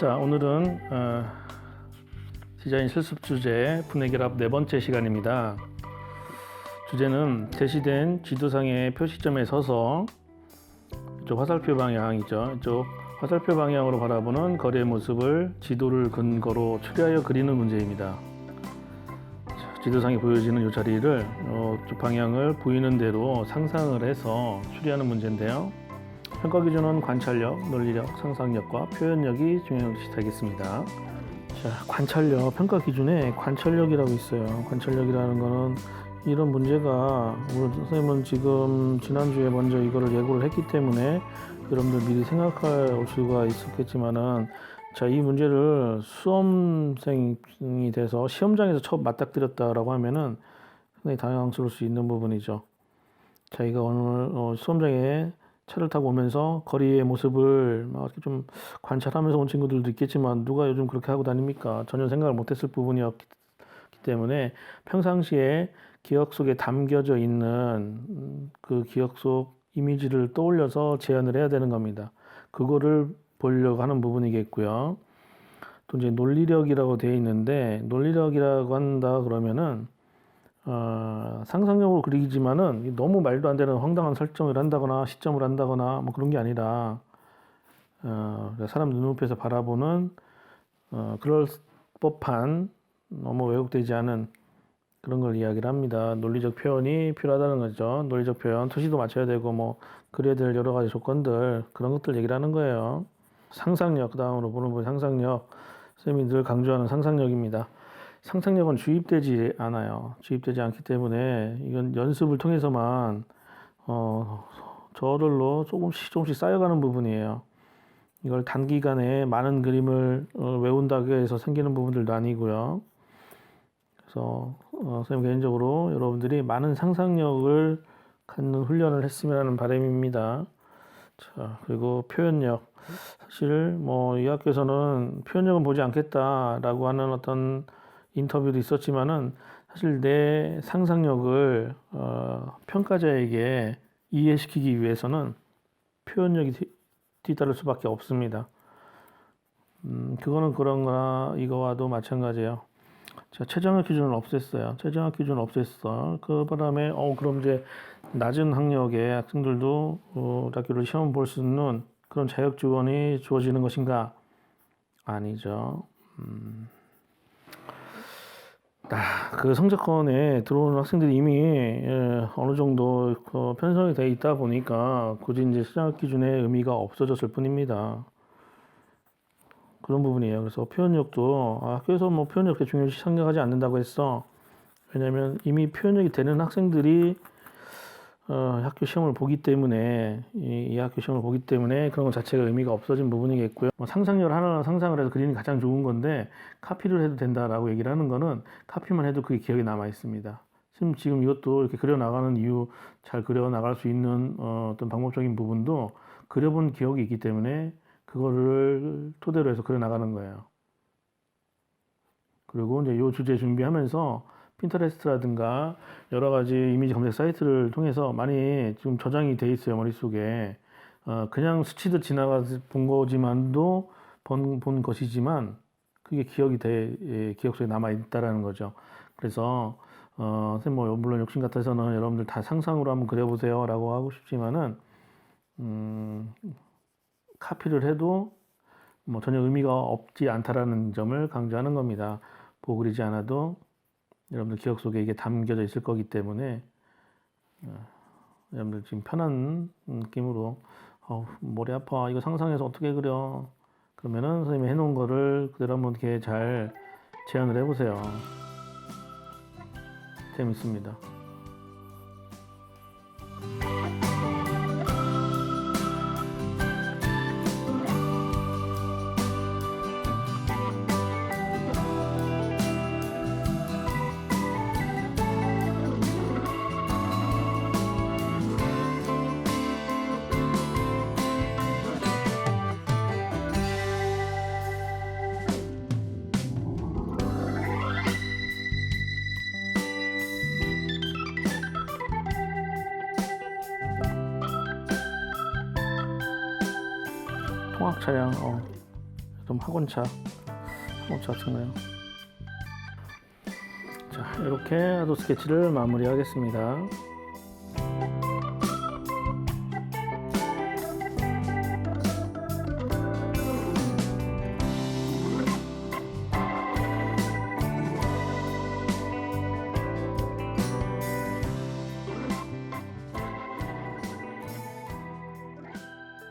자, 오늘은 어, 디자인 실습 주제 분해 결합 네 번째 시간입니다. 주제는 제시된 지도상의 표시점에 서서 이쪽 화살표 방향이죠. 이쪽 화살표 방향으로 바라보는 거리의 모습을 지도를 근거로 추리하여 그리는 문제입니다. 자, 지도상에 보여지는 이 자리를 어, 이 방향을 보이는 대로 상상을 해서 추리하는 문제인데요. 평가 기준은 관찰력, 논리력, 상상력과 표현력이 중요시 되겠습니다. 자, 관찰력, 평가 기준에 관찰력이라고 있어요. 관찰력이라는 거는 이런 문제가 선생님은 지금 지난주에 먼저 이거를 예고를 했기 때문에 여러분들 미리 생각할 수가 있었겠지만은 자, 이 문제를 수험생이 돼서 시험장에서 처음 맞닥뜨렸다라고 하면은 상당히 당황스러울 수 있는 부분이죠. 자기가 오늘 어, 수험장에 차를 타고 오면서 거리의 모습을 막 이렇게 좀 관찰하면서 온 친구들도 있겠지만 누가 요즘 그렇게 하고 다닙니까? 전혀 생각을 못했을 부분이었기 때문에 평상시에 기억 속에 담겨져 있는 음, 그 기억 속 이미지를 떠올려서 제안을 해야 되는 겁니다. 그거를 보려고 하는 부분이겠고요. 또 이제 논리력이라고 되어 있는데 논리력이라고 한다 그러면은 어, 상상력으로 그리지만은 너무 말도 안 되는 황당한 설정을 한다거나 시점을 한다거나 뭐 그런 게 아니라 어, 사람 눈높이에서 바라보는 어, 그럴 법한 너무 왜곡되지 않은 그런 걸 이야기를 합니다. 논리적 표현이 필요하다는 거죠. 논리적 표현, 투시도 맞춰야 되고 뭐 그래야 될 여러 가지 조건들 그런 것들 얘기를 하는 거예요. 상상력 그다음으로 보는 분 상상력 쌤이 늘 강조하는 상상력입니다. 상상력은 주입되지 않아요. 주입되지 않기 때문에 이건 연습을 통해서만 어, 저절로 조금씩 조금씩 쌓여가는 부분이에요. 이걸 단기간에 많은 그림을 어, 외운다고 해서 생기는 부분들도 아니고요. 그래서 어, 선생님 개인적으로 여러분들이 많은 상상력을 갖는 훈련을 했으면 하는 바람입니다. 자, 그리고 표현력. 사실 뭐 이 학교에서는 표현력은 보지 않겠다라고 하는 어떤 인터뷰도 있었지만은 사실 내 상상력을 어, 평가자에게 이해시키기 위해서는 표현력이 뒤- 뒤따를 수밖에 없습니다. 음, 그거는 그런가 이거와도 마찬가지예요. 자, 최저학 기준을 없앴어요. 최저학 기준을 없앴어. 그 바람에 어 그럼 이제 낮은 학력의 학생들도 어, 학교를 시험 볼 수 있는 그런 자격 지원이 주어지는 것인가? 아니죠. 아, 그 성적권에 들어오는 학생들이 이미 예, 어느 정도 그 편성이 돼 있다 보니까 굳이 이제 시작 기준의 의미가 없어졌을 뿐입니다. 그런 부분이에요. 그래서 표현력도 아, 학교에서 뭐 표현력 중요시 생각하지 않는다고 했어. 왜냐하면 이미 표현력이 되는 학생들이 어, 학교 시험을 보기 때문에 이, 이 학교 시험을 보기 때문에 그런 것 자체가 의미가 없어진 부분이겠고요. 뭐 상상력을 하나 상상을 해서 게 가장 좋은 건데 카피를 해도 된다라고 얘기를 하는 거는 카피만 해도 그게 기억에 남아 있습니다. 지금 지금 이것도 이렇게 그려 나가는 이유 잘 그려 나갈 수 있는 어, 어떤 방법적인 부분도 그려본 기억이 있기 때문에 그거를 토대로 해서 그려 나가는 거예요. 그리고 이제 요 주제 준비하면서 핀터레스트라든가 여러 가지 이미지 검색 사이트를 통해서 많이 지금 저장이 돼 있어요 머릿속에. 어, 그냥 스치듯 지나가서 본 거지만도 본, 본 것이지만 그게 기억이 돼 예, 기억 속에 남아 있다라는 거죠. 그래서 어, 뭐 물론 욕심 같아서는 여러분들 다 상상으로 한번 그려보세요라고 하고 싶지만은 음, 카피를 해도 뭐 전혀 의미가 없지 않다라는 점을 강조하는 겁니다. 보고 그리지 않아도 여러분들 기억 속에 이게 담겨져 있을 거기 때문에 어, 여러분들 지금 편한 느낌으로 어, 머리 아파. 이거 상상해서 어떻게 그려? 그러면은 선생님이 해놓은 거를 그대로 한번 이렇게 잘 제안을 해보세요. 재밌습니다 통학 차량 어, 좀 학원차, 학원차 같은가요? 자, 이렇게 하도 스케치를 마무리하겠습니다.